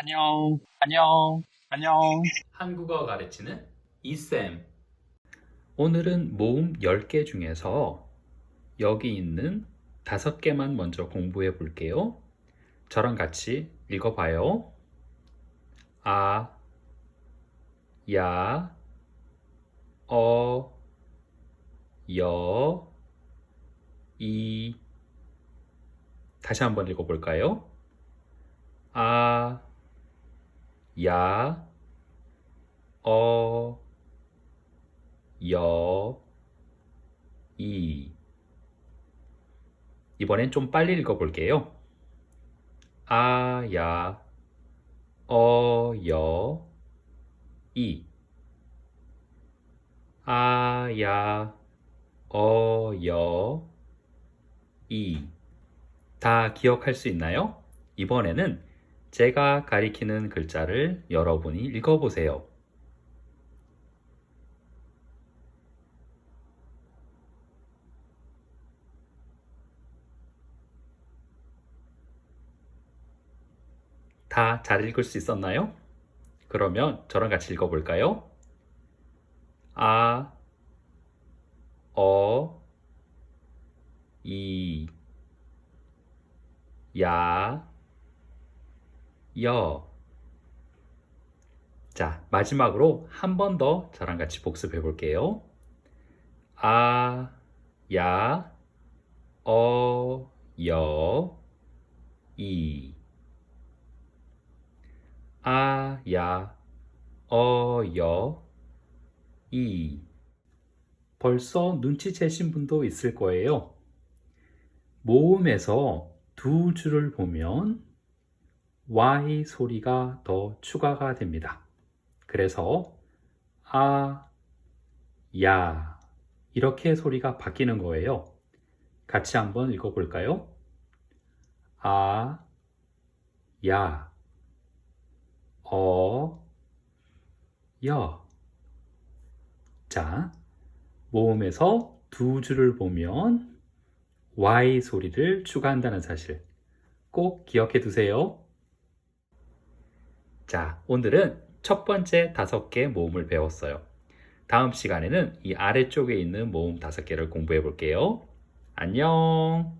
안녕, 안녕, 안녕. 한국어 가르치는 이쌤. 오늘은 모음 10개 중에서 여기 있는 5개만 먼저 공부해 볼게요. 저랑 같이 읽어봐요. 아, 야, 어, 여, 이. 다시 한번 읽어볼까요? 아, 야, 어, 여, 이. 이번엔 좀 빨리 읽어볼게요. 아, 야, 어, 여, 이. 아, 야, 어, 여, 이. 다 기억할 수 있나요? 이번에는 제가 가리키는 글자를 여러분이 읽어보세요. 다 잘 읽을 수 있었나요? 그러면 저랑 같이 읽어볼까요? 아, 어, 이, 야, 여. 자, 마지막으로 한 번 더 저랑 같이 복습해 볼게요. 아, 야, 어, 여, 이. 아, 야, 어, 여, 이. 벌써 눈치채신 분도 있을 거예요. 모음에서 두 줄을 보면 Y 소리가 더 추가가 됩니다. 그래서 아, 야 이렇게 소리가 바뀌는 거예요. 같이 한번 읽어볼까요? 아, 야, 어, 여. 자, 모음에서 두 줄을 보면 Y 소리를 추가한다는 사실 꼭 기억해 두세요. 자, 오늘은 첫 번째 다섯 개 모음을 배웠어요. 다음 시간에는 이 아래쪽에 있는 모음 다섯 개를 공부해 볼게요. 안녕!